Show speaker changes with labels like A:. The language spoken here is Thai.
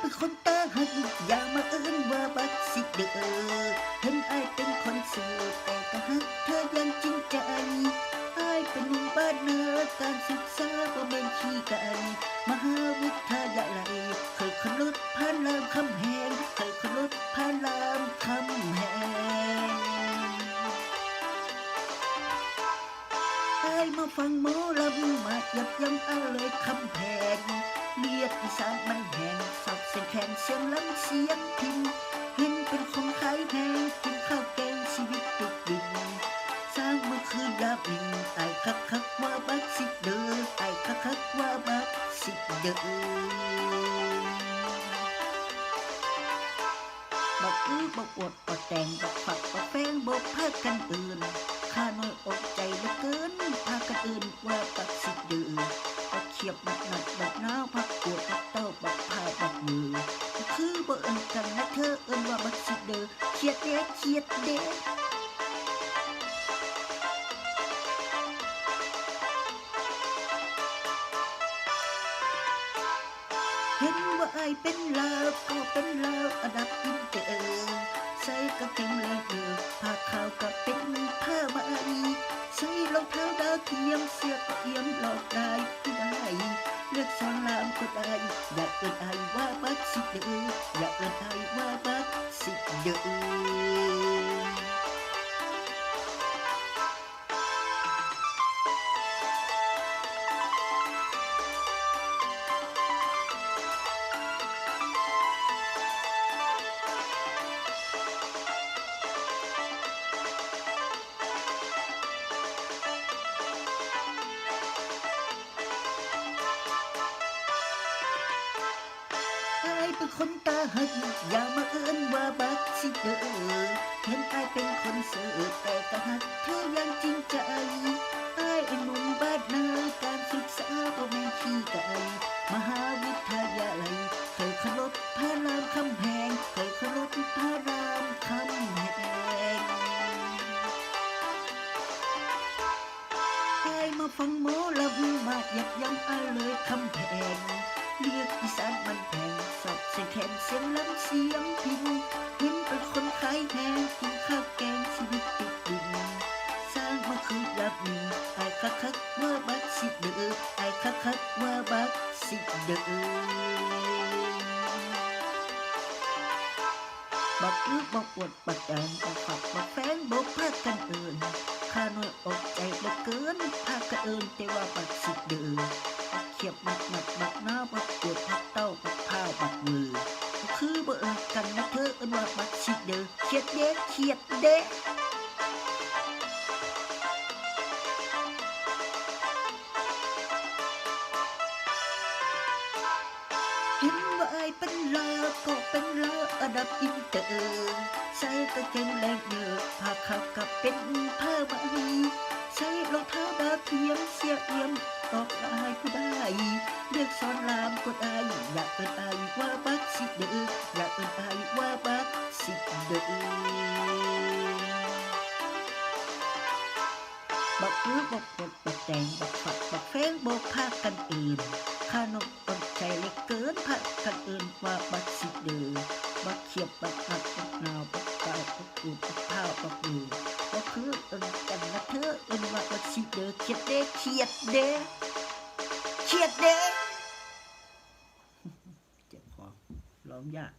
A: เป็นคนตาหักอย่ามาเอื้นว่าบักสิเด้อเห็นไอ้เป็นคนสื่อแต่ก็หักเธอยังจริงใจไอ้เป็นหนุ่มบ้านเนาการศึกษาบ่แม่นขี้กันมหาวิทยาลัยเคยขับรถผ่านรามคำแหงเคยขับรถผ่านรามคำแหงไอ้มาฟังหมอลำมายับยั้งอาเลยคำแพงเลียดอีสานมัน สียงแขนเสียงลำเสียงพินเห็นเป็นของขายแพงกินข้าวแกงชีวิตติดดินสร้างเมาคืนยาบินไอ้คักคักว่าบักสิเดอไอ้คักคักว่าบักสิเดอบอกอื้อบอกอวดบอกแต่งบอกฝักบอกแป้งบอกพากันอื่นข้าน้อยอกใจเหลือเกินพากันอื่นว่าปัก ดเด้เห็นว่าไอเป็นลาวก็เป็นลาวอันดับอินเตอร์ใส่กางเกงลายเดือผ้าขาวก็เป็นผ้าไหมใส่รองเท้าดาวเทียมเสื้อก็เอียมหลอกได้ผู้ได้เลือกสอนรามก็ได้อยากเอินไอว่าบักสิเดออยากเอินไอว่าบักสิเดอ เป็นคนตาหักอย่ามาเอื้อนว่าบักสิเด้อเห็นอายเป็นคนเสือแต่ก็หักเธออย่างจริงใจอายไอ้หนุ่มบ้านนาการศึกษาก็ไม่ขี้ไก่มหาวิทยาลัยเคยขับรถพารามคำแหงเคยขับรถพารามคำแหงไอ้มาฟังหมลำมายับยั้งอาเลยคำแพง เรียกอีสานมันแพงสอบเสียงแขนเสียงลำเสียงพินเห็นเป็นคนขายแพงกินข้าวแกงชีวิตติดดินสร้างมาคือยับมีไอ้คักคักว่าบักสิเดือไอ้คักคักว่าบักสิเดือบอกอื้อบอกอวดบอกแดงบอกฝักบอกแฟงบอกพากันเอินข้าน้อยอกใจเหลือเกินพากันเอินแต่ว่าบักสิเดือ ขียบบักหนักบักหน้าบักปวดบักเต้าบักผ้าบักมือก็คือบ่เอินกันนะเธอเอินว่าบักสิเดือเครียดเด้เครียดเด้เห็นว่าไอเป็นลาก็เป็นลาอันดับอินเตอร์ใส่กางเกงแรงเนื้อผ้าขาวกับเป็นผ้าไหมใอยากเป็นไอายว่าบักสิเดออย่ากเป็นไอายว่าบักสิเดอบักอื้อบักกดบักแดงบักฝักบักแฟงบักพากันอื่นข้านกตนใจเล็กเกินพากันอื่นว่าบักสิเดือบักเขียบบักหักบักนาวบักเก่าบักอูบักข้าบักมือก็คือเอินกันนะเธอเอินว่าบักสิเดือเขียดเด้เขียดเด้เขียดเด้อ ร้องยาก